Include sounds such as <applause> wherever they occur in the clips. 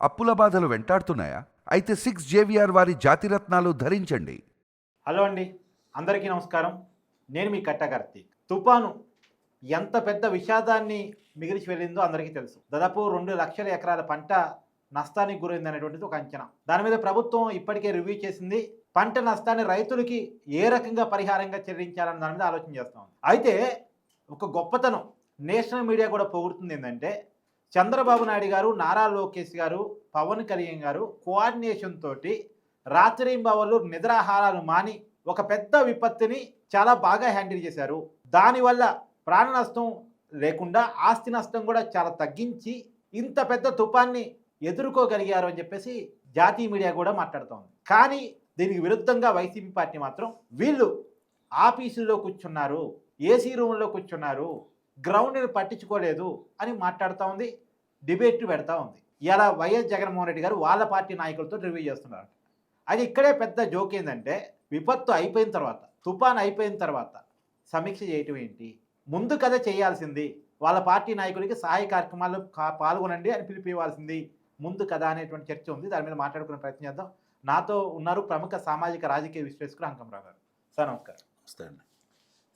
అప్పుల బాధలు వెంటాడుతున్నాయా? అయితే సిక్స్ జేవిఆర్ వారి జాతిరత్నాలు ధరించండి. హలో అండి. అందరికీ నమస్కారం. నేను మీ కట్ట కార్తీక్. తుఫాను ఎంత పెద్ద విషాదాన్ని మిగిలిచి వెళ్ళిందో అందరికీ తెలుసు. దాదాపు రెండు లక్షల ఎకరాల పంట నష్టానికి గురైంది అనేటువంటిది ఒక అంచనా. దాని మీద ప్రభుత్వం ఇప్పటికే రివ్యూ చేసింది. పంట నష్టాన్ని రైతులకి ఏ రకంగా పరిహారంగా చెల్లించాలని దాని మీద ఆలోచన చేస్తాం అయితే ఒక గొప్పతనం నేషనల్ మీడియా కూడా పొగుడుతుంది ఏంటంటే చంద్రబాబు నాయుడు గారు నారా లోకేష్ గారు పవన్ కళ్యాణ్ గారు కోఆర్డినేషన్ తోటి రాత్రింబవళ్ళు నిద్రాహారాలు మాని ఒక పెద్ద విపత్తిని చాలా బాగా హ్యాండిల్ చేశారు. దానివల్ల ప్రాణ నష్టం లేకుండా ఆస్తి నష్టం కూడా చాలా తగ్గించి ఇంత పెద్ద తుఫాన్ని ఎదుర్కోగలిగారు అని చెప్పేసి జాతీయ మీడియా కూడా మాట్లాడుతోంది. కానీ దీనికి విరుద్ధంగా వైసీపీ పార్టీ మాత్రం వీళ్ళు ఆఫీసుల్లో కూర్చున్నారు ఏసీ రూమ్లో కూర్చున్నారు గ్రౌండ్ని పట్టించుకోలేదు అని మాట్లాడుతూ ఉంది డిబేట్ పెడతా ఉంది. ఇలా వైఎస్ జగన్మోహన్ రెడ్డి గారు వాళ్ళ పార్టీ నాయకులతో రివ్యూ చేస్తున్నారు అది ఇక్కడే పెద్ద జోక్ ఏంటంటే విపత్తు అయిపోయిన తర్వాత తుఫాన్ అయిపోయిన తర్వాత సమీక్ష చేయటం ఏంటి? ముందు కథ చేయాల్సింది వాళ్ళ పార్టీ నాయకులకి సహాయ కార్యక్రమాల్లో కా- పాల్గొనండి అని పిలిపివ్వాల్సింది. ముందు కథ అనేటువంటి చర్చ ఉంది దాని మీద మాట్లాడుకునే ప్రయత్నం చేద్దాం. నాతో ఉన్నారు ప్రముఖ సామాజిక రాజకీయ విశ్లేషకుడు అంకంరావు గారు. సార్ నమస్కారం.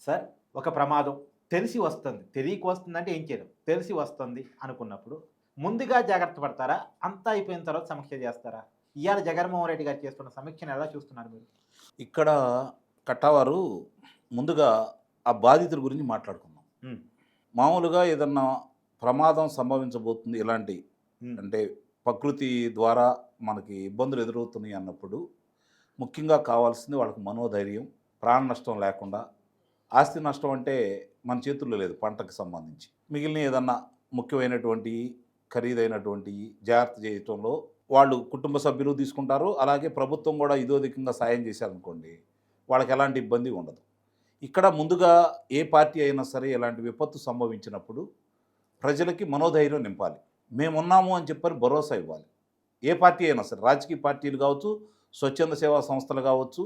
సార్ ఒక ప్రమాదం. తెలిసి వస్తుంది. తెలియక వస్తుందంటే ఏం చేయడం తెలిసి వస్తుంది అనుకున్నప్పుడు ముందుగా జాగ్రత్త పడతారా? అంతా అయిపోయిన తర్వాత సమీక్ష చేస్తారా? ఇవాళ జగన్మోహన్ రెడ్డి గారు చేస్తున్న సమీక్షను ఎలా చూస్తున్నారు మీరు? ఇక్కడ కట్టవారు ముందుగా ఆ బాధితుల గురించి మాట్లాడుకుందాం. మామూలుగా ఏదన్నా ప్రమాదం సంభవించబోతుంది ఇలాంటి అంటే ప్రకృతి ద్వారా మనకి ఇబ్బందులు ఎదురవుతున్నాయి అన్నప్పుడు ముఖ్యంగా కావాల్సింది వాళ్ళకి మనోధైర్యం ప్రాణ నష్టం లేకుండా ఆస్తి నష్టం అంటే మన చేతుల్లో లేదు పంటకు సంబంధించి. మిగిలిన ఏదన్నా ముఖ్యమైనటువంటి ఖరీదైనటువంటి జాగ్రత్త చేయటంలో వాళ్ళు కుటుంబ సభ్యులు తీసుకుంటారు. అలాగే ప్రభుత్వం కూడా ఇదోధికంగా సాయం చేశారనుకోండి వాళ్ళకి ఎలాంటి ఇబ్బంది ఉండదు. ఇక్కడ ముందుగా ఏ పార్టీ అయినా సరే ఎలాంటి విపత్తు సంభవించినప్పుడు ప్రజలకి మనోధైర్యం నింపాలి. మేమున్నాము అని చెప్పని భరోసా ఇవ్వాలి. ఏ పార్టీ అయినా సరే రాజకీయ పార్టీలు కావచ్చు స్వచ్ఛంద సేవా సంస్థలు కావచ్చు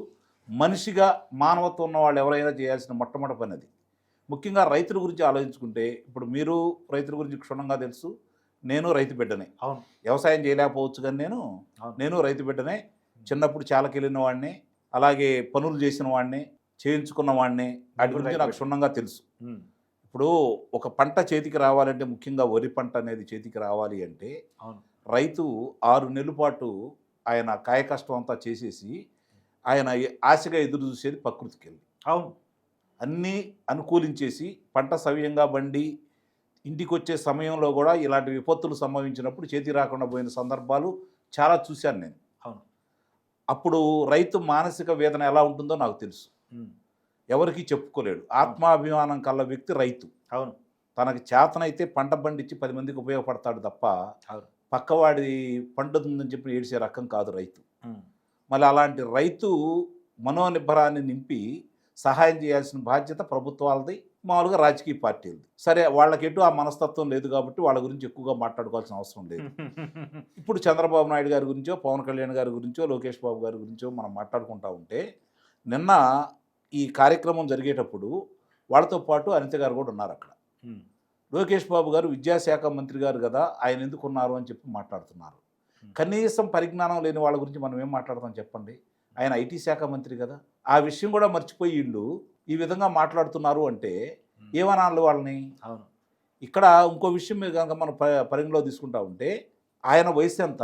మనిషిగా మానవత్వం ఉన్న వాళ్ళు ఎవరైనా చేయాల్సిన మొట్టమొదటి పని అది. ముఖ్యంగా రైతుల గురించి ఆలోచించుకుంటే ఇప్పుడు మీరు రైతుల గురించి క్షుణ్ణంగా తెలుసు నేను రైతు బిడ్డనే. అవును. వ్యవసాయం చేయలేకపోవచ్చు కానీ నేను. నేను రైతు బిడ్డనే. చిన్నప్పుడు చాలకెళ్ళిన వాడిని అలాగే పనులు చేసిన వాడిని చేయించుకున్న వాడిని వాటి గురించి నాకు. క్షుణ్ణంగా తెలుసు. ఇప్పుడు ఒక పంట చేతికి రావాలంటే ముఖ్యంగా వరి పంట అనేది చేతికి రావాలి అంటే రైతు ఆరు నెలల పాటు ఆయన కాయ కష్టం అంతా చేసేసి ఆయన ఆశగా ఎదురు చూసేది ప్రకృతికి వెళ్ళి అవును. అన్నీ అనుకూలించేసి పంట సవ్యంగా బండి ఇంటికి వచ్చే సమయంలో కూడా ఇలాంటి విపత్తులు సంభవించినప్పుడు చేతి రాకుండా పోయిన సందర్భాలు చాలా చూశాను నేను. అవును. అప్పుడు రైతు మానసిక వేదన ఎలా ఉంటుందో నాకు తెలుసు. ఎవరికి చెప్పుకోలేడు. ఆత్మాభిమానం కల్ల వ్యక్తి రైతు. అవును. తనకి చేతనైతే పంట పండించి పది మందికి ఉపయోగపడతాడు తప్ప. పక్కవాడి పక్కవాడి పండుతుందని చెప్పి ఏడిసే రకం కాదు రైతు. మళ్ళీ అలాంటి రైతు మనోనిబ్బరాన్ని నింపి సహాయం చేయాల్సిన బాధ్యత ప్రభుత్వాలది మామూలుగా రాజకీయ పార్టీలది. సరే వాళ్ళకి ఎటు ఆ మనస్తత్వం లేదు కాబట్టి వాళ్ళ గురించి ఎక్కువగా మాట్లాడుకోవాల్సిన అవసరం లేదు. <laughs> ఇప్పుడు చంద్రబాబు నాయుడు గారి గురించో పవన్ కళ్యాణ్ గారి గురించో లోకేష్ బాబు గారి గురించో మనం మాట్లాడుకుంటా ఉంటే నిన్న ఈ కార్యక్రమం జరిగేటప్పుడు వాళ్ళతో పాటు అనిత గారు కూడా ఉన్నారు అక్కడ. లోకేష్ బాబు గారు విద్యాశాఖ మంత్రి గారు కదా ఆయన ఎందుకు ఉన్నారు అని చెప్పి మాట్లాడుతున్నారు. కనీసం పరిజ్ఞానం లేని వాళ్ళ గురించి మనం ఏం మాట్లాడతాం చెప్పండి? ఆయన ఐటీ శాఖ మంత్రి కదా. ఆ విషయం కూడా మర్చిపోయి వీళ్ళు ఈ విధంగా మాట్లాడుతున్నారు అంటే ఏమనాలి వాళ్ళని? అవును. ఇక్కడ ఇంకో విషయం మీద కనుక మనం పరిగణలో తీసుకుంటా ఉంటే ఆయన వయసు ఎంత?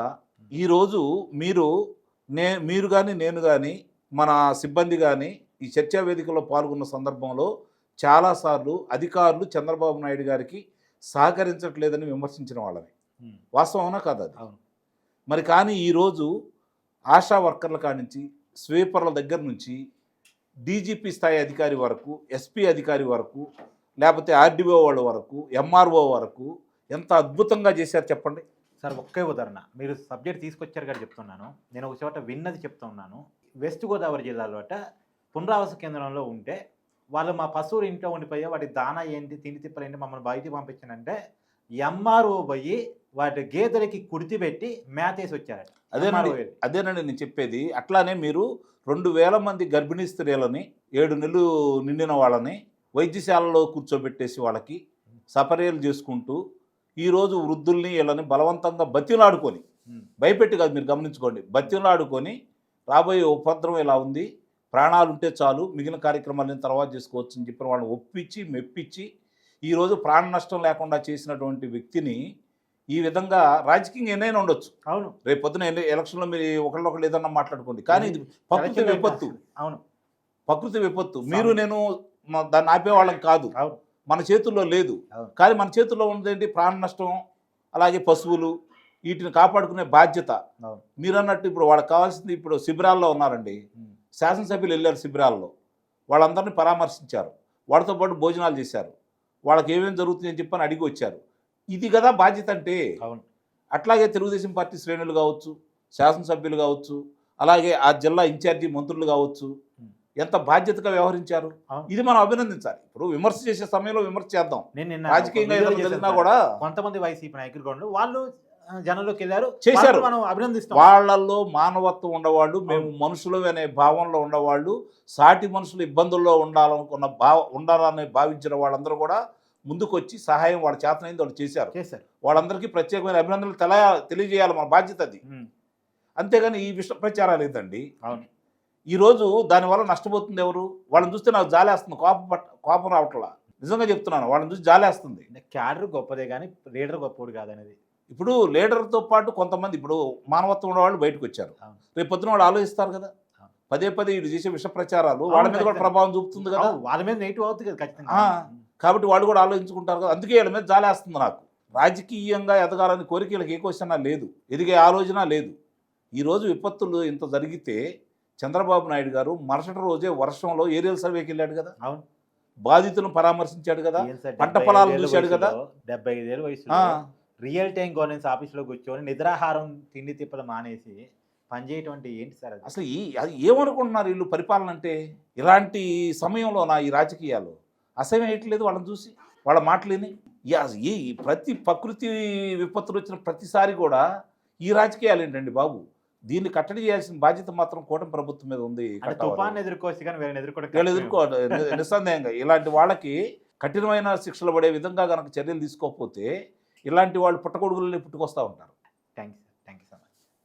ఈరోజు మీరు నే మీరు కానీ నేను కానీ మన సిబ్బంది కానీ ఈ చర్చా వేదికలో పాల్గొన్న సందర్భంలో చాలాసార్లు అధికారులు చంద్రబాబు నాయుడు గారికి సహకరించట్లేదని విమర్శించిన వాళ్ళని ఉమ్, వాస్తవమనా కాదు అది? అవును. మరి కానీ ఈరోజు ఆశా వర్కర్ల కాడి నుంచి స్వీపర్ల దగ్గర నుంచి డీజీపీ స్థాయి అధికారి వరకు ఎస్పీ అధికారి వరకు లేకపోతే ఆర్డీఓ వాళ్ళ వరకు ఎంఆర్ఓ వరకు ఎంత అద్భుతంగా చేశారు చెప్పండి? సార్ ఒకే ఉదాహరణ. మీరు సబ్జెక్ట్ తీసుకొచ్చారు కానీ చెప్తున్నాను. నేను ఒక చోట విన్నది చెప్తా ఉన్నాను. వెస్ట్ గోదావరి జిల్లాలో అట పునరావాస కేంద్రంలో ఉంటే వాళ్ళు మా పశువులు ఇంట్లో ఉండిపోయే వాటి దానా ఏంటి తిండి తిప్పలు ఏంటి మమ్మల్ని బయటికి పంపించానంటే ఎంఆర్ఓ పోయి వాటి గేదెలకి కుడితి పెట్టి మేతేసి వచ్చారట అదేనండి. అదేనండి నేను చెప్పేది అట్లానే మీరు రెండు వేల మంది గర్భిణీ స్త్రీలని ఏడు నెలలు నిండిన వాళ్ళని వైద్యశాలలో కూర్చోబెట్టేసి వాళ్ళకి సపర్యలు చేసుకుంటూ ఈరోజు వృద్ధుల్ని వీళ్ళని బలవంతంగా బతిలాడుకొని. భయపెట్టి కాదు మీరు గమనించుకోండి బతిలాడుకొని రాబోయే ఉపద్రవం ఇలా ఉంది ప్రాణాలు ఉంటే చాలు మిగిలిన కార్యక్రమాలను తర్వాత చేసుకోవచ్చు అని చెప్పి వాళ్ళని ఒప్పించి మెప్పించి ఈరోజు ప్రాణ నష్టం లేకుండా చేసినటువంటి వ్యక్తిని ఈ విధంగా రాజకీయంగా ఎన్నైనా ఉండొచ్చు. అవును. రేపు పొద్దున ఎన్ని- ఎలక్షన్లో మీరు ఒకళ్ళొకళ్ళు ఏదన్నా మాట్లాడుకోండి. కానీ ఇది ప్రకృతి విపత్తు. అవును. ప్రకృతి విపత్తు. మీరు నేను దాన్ని ఆపేవాళ్ళం కాదు. అవును. మన చేతుల్లో లేదు. కానీ మన చేతుల్లో ఉన్నదేంటి? ప్రాణ నష్టం అలాగే పశువులు వీటిని కాపాడుకునే బాధ్యత. మీరు అన్నట్టు ఇప్పుడు వాళ్ళకి కావాల్సింది ఇప్పుడు శిబిరాల్లో ఉన్నారండి. శాసనసభ్యులు వెళ్ళారు శిబిరాల్లో. వాళ్ళందరినీ పరామర్శించారు. వాళ్ళతో పాటు భోజనాలు చేశారు. వాళ్ళకి ఏమేమి జరుగుతుంది అని చెప్పని అడిగి వచ్చారు ఇది కదా బాధ్యత అంటే అవును అట్లాగే తెలుగుదేశం పార్టీ శ్రేణులు కావచ్చు శాసనసభ్యులు కావచ్చు అలాగే ఆ జిల్లా ఇన్ఛార్జి మంత్రులు కావచ్చు. ఎంత బాధ్యతగా వ్యవహరించారు. ఇది మనం అభినందించాలి ఇప్పుడు విమర్శ చేసే సమయంలో విమర్శ చేద్దాం రాజకీయంగా. కూడా కొంతమంది వైసీపీ నాయకులు. వాళ్ళు జనంలోకి వెళ్ళారు చేశారు. మనం అభినందిస్తాం. వాళ్ళల్లో మానవత్వం ఉండవాళ్ళు మేము మనుషులు అనే భావంలో ఉండవాళ్ళు సాటి మనుషులు ఇబ్బందుల్లో ఉండాలనుకున్న భావ ఉండాలని భావించిన వాళ్ళందరూ కూడా ముందుకొచ్చి సహాయం వాళ్ళ చేతనైంది వాళ్ళు చేశారు. చేశారు. వాళ్ళందరికీ ప్రత్యేకమైన అభినందనలు తెల తెలియజేయాలి మన బాధ్యత అది. అంతేగాని ఈ విష ప్రచారాలు ఏంటండి అవును. ఈరోజు దానివల్ల నష్టపోతుంది ఎవరు? వాళ్ళని చూస్తే నాకు జాలేస్తుంది కోపం పట్ట కోపం రావట్లా. నిజంగా చెప్తున్నాను వాళ్ళని చూసి జాలేస్తుంది. క్యాడర్ గొప్పదే కానీ లీడర్ గొప్పడు కాదనేది. ఇప్పుడు లీడర్తో పాటు కొంతమంది ఇప్పుడు మానవత్వం ఉన్నవాళ్ళు బయటకు వచ్చారు. రేపు పొద్దున వాళ్ళు ఆలోచిస్తారు కదా. పదే పదే వీడు చేసే విష ప్రచారాలు వాళ్ళ మీద కూడా. ప్రభావం చూపుతుంది కదా. వాళ్ళ మీద నెగిటివ్ అవుతుంది కదా ఖచ్చితంగా. కాబట్టి వాళ్ళు కూడా ఆలోచించుకుంటారు కదా. అందుకే వీళ్ళ మీద జాలేస్తుంది నాకు. రాజకీయంగా ఎదగాలని కోరిక వీళ్ళకి ఏ క్వశ్చన్ లేదు. ఎదిగే ఆలోచన లేదు. ఈరోజు విపత్తులు ఇంత జరిగితే చంద్రబాబు నాయుడు గారు మరుసటి రోజే వర్షంలో ఏరియల్ సర్వేకి వెళ్ళాడు కదా. అవును. బాధితులను పరామర్శించాడు కదా. పంట పొలాలు చూశాడు కదా? డెబ్బై ఐదేళ్ళ వయసులో ఆ, రియల్ టైం గవర్నెన్స్ ఆఫీస్లో కూర్చొని నిద్రాహారం తిండి తిప్పలు మానేసి పనిచేయటం అంటే ఏంటి సార్ అసలు ఈ అది ఏమనుకుంటున్నారు వీళ్ళు పరిపాలన అంటే ఇలాంటి సమయంలో నా ఈ రాజకీయాలు అసహ్యం వేయట్లేదు వాళ్ళని చూసి వాళ్ళ మాటలేని ఈ ప్రతి ప్రకృతి విపత్తులు వచ్చిన ప్రతిసారి కూడా ఈ రాజకీయాలు ఏంటండి బాబు దీన్ని కట్టడి చేయాల్సిన బాధ్యత మాత్రం కూటమి ప్రభుత్వం మీద ఉంది. తుఫాన్ ఎదుర్కోవచ్చు కానీ వీళ్ళని. ఎదుర్కో నిస్సందేహంగా ఇలాంటి వాళ్ళకి కఠినమైన శిక్షలు పడే విధంగా కనుక చర్యలు తీసుకోకపోతే ఇలాంటి వాళ్ళు పుట్టకొడుగులని పుట్టుకొస్తూ ఉంటారు. థ్యాంక్స్